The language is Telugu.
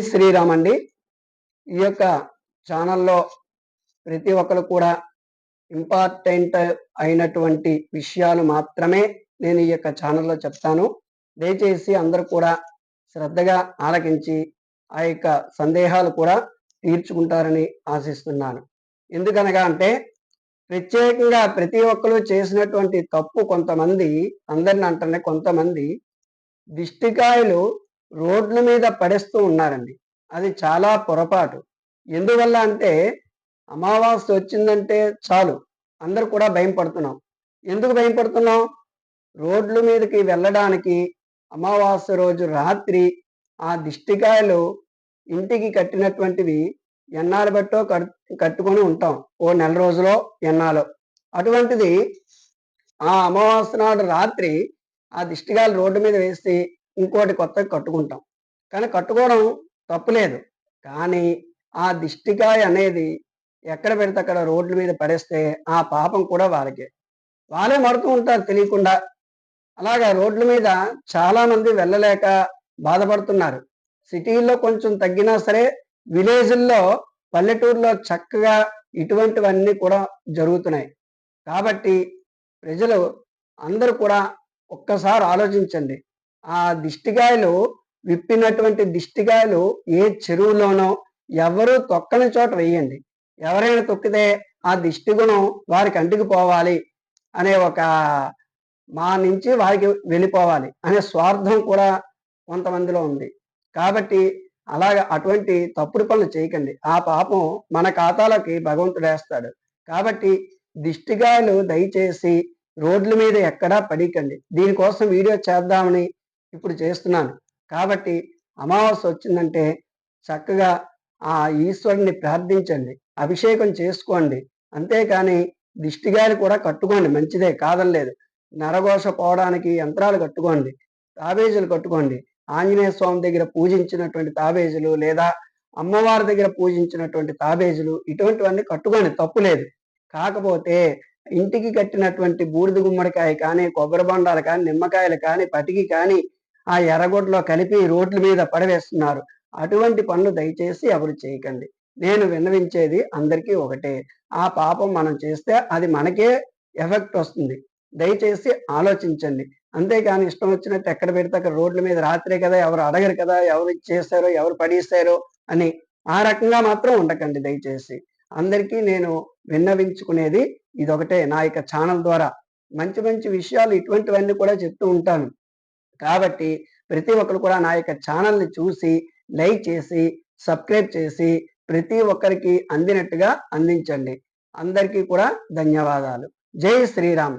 శ్రీరామ్ అండి. ఈ యొక్క ఛానల్లో ప్రతి ఒక్కరు కూడా ఇంపార్టెంట్ అయినటువంటి విషయాలు మాత్రమే నేను ఈ యొక్క ఛానల్లో చెప్తాను. దయచేసి అందరూ కూడా శ్రద్ధగా ఆలకించి ఆ యొక్క సందేహాలు కూడా తీర్చుకుంటారని ఆశిస్తున్నాను. ఎందుకనగా అంటే ప్రత్యేకంగా ప్రతి ఒక్కరు చేసినటువంటి తప్పు కొంతమంది అందరిని అంటనే కొంతమంది దిష్టికాయలు రోడ్ల మీద పడేస్తూ ఉన్నారండి. అది చాలా పొరపాటు. ఎందువల్ల అంటే అమావాస్య వచ్చిందంటే చాలు. అందరు కూడా భయం పడుతున్నాం ఎందుకు భయం పడుతున్నాం రోడ్ల మీదకి వెళ్ళడానికి అమావాస్య రోజు రాత్రి ఆ దిష్టికాయలు ఇంటికి కట్టినటువంటివి ఎన్నాళ్ళు బట్టో కట్టుకొని ఉంటాం. ఓ నెల రోజులో ఎన్నాలో. అటువంటిది ఆ అమావాస్య నాడు రాత్రి ఆ దిష్టికాయలు రోడ్డు మీద వేసి ఇంకోటి కొత్తగా కట్టుకుంటాం. కానీ కట్టుకోవడం తప్పులేదు. కానీ ఆ దిష్టికాయ అనేది ఎక్కడ పెడితే అక్కడ రోడ్ల మీద పడేస్తే ఆ పాపం కూడా వాళ్ళకే. వాళ్ళే మడుతూ ఉంటారు తెలియకుండా. అలాగా రోడ్ల మీద చాలా మంది వెళ్ళలేక బాధపడుతున్నారు. సిటీల్లో కొంచెం తగ్గినా సరే విలేజ్ల్లో పల్లెటూరులో చక్కగా ఇటువంటివన్నీ కూడా జరుగుతున్నాయి. కాబట్టి ప్రజలు అందరూ కూడా ఒక్కసారి ఆలోచించండి. ఆ దిష్టిగాయలు విప్పినటువంటి దిష్టిగాయలు ఏ చెరువులోనో ఎవరు తొక్కని చోట వేయండి. ఎవరైనా తొక్కితే ఆ దిష్టి గుణం వారికి అంటికి పోవాలి అనే ఒక మా నుంచి వారికి వెళ్ళిపోవాలి అనే స్వార్థం కూడా కొంతమందిలో ఉంది. కాబట్టి అలాగ అటువంటి తప్పుడు పనులు చేయకండి. ఆ పాపం మన ఖాతాలోకి భగవంతుడు వేస్తాడు. కాబట్టి దిష్టిగాయలు దయచేసి రోడ్ల మీద ఎక్కడా పడికండి. దీనికోసం వీడియో చేద్దామని ఇప్పుడు చేస్తున్నాను. కాబట్టి అమావాస్య వచ్చిందంటే చక్కగా ఆ ఈశ్వరుని ప్రార్థించండి. అభిషేకం చేసుకోండి. అంతేకాని దిష్టిగాయలు కూడా కట్టుకోండి. మంచిదే కాదనలేదు నరఘోష పోవడానికి యంత్రాలు కట్టుకోండి. తాబేజులు కట్టుకోండి. ఆంజనేయ స్వామి దగ్గర పూజించినటువంటి తాబేజులు లేదా అమ్మవారి దగ్గర పూజించినటువంటి తాబేజులు ఇటువంటివన్నీ కట్టుకోండి. తప్పు లేదు. కాకపోతే ఇంటికి కట్టినటువంటి బూడిద గుమ్మడికాయ కానీ కొబ్బరి బొండాలు కానీ నిమ్మకాయలు కానీ పటికి కానీ ఆ ఎర్రగొడ్లో కలిపి రోడ్ల మీద పడవేస్తున్నారు. అటువంటి పనులు దయచేసి ఎవరు చేయకండి. నేను విన్నవించేది అందరికీ ఒకటే. ఆ పాపం మనం చేస్తే అది మనకే ఎఫెక్ట్ వస్తుంది. దయచేసి ఆలోచించండి. అంతేకాని ఇష్టం వచ్చినట్టు ఎక్కడ పెడితే అక్కడ రోడ్ల మీద రాత్రే కదా ఎవరు అడగరు కదా ఎవరు చేస్తారో ఎవరు పడేస్తారో అని ఆ రకంగా మాత్రం ఉండకండి దయచేసి. అందరికీ నేను విన్నవించుకునేది ఇదొకటే. నా యొక్క ఛానల్ ద్వారా మంచి మంచి విషయాలు ఇటువంటివన్నీ కూడా చెప్తూ ఉంటాను. కాబట్టి ప్రతి ఒక్కరు కూడా నా యొక్క ఛానల్ని చూసి లైక్ చేసి సబ్స్క్రైబ్ చేసి ప్రతి ఒక్కరికి అందినట్టుగా అందించండి. అందరికీ కూడా ధన్యవాదాలు. జై శ్రీరామ్.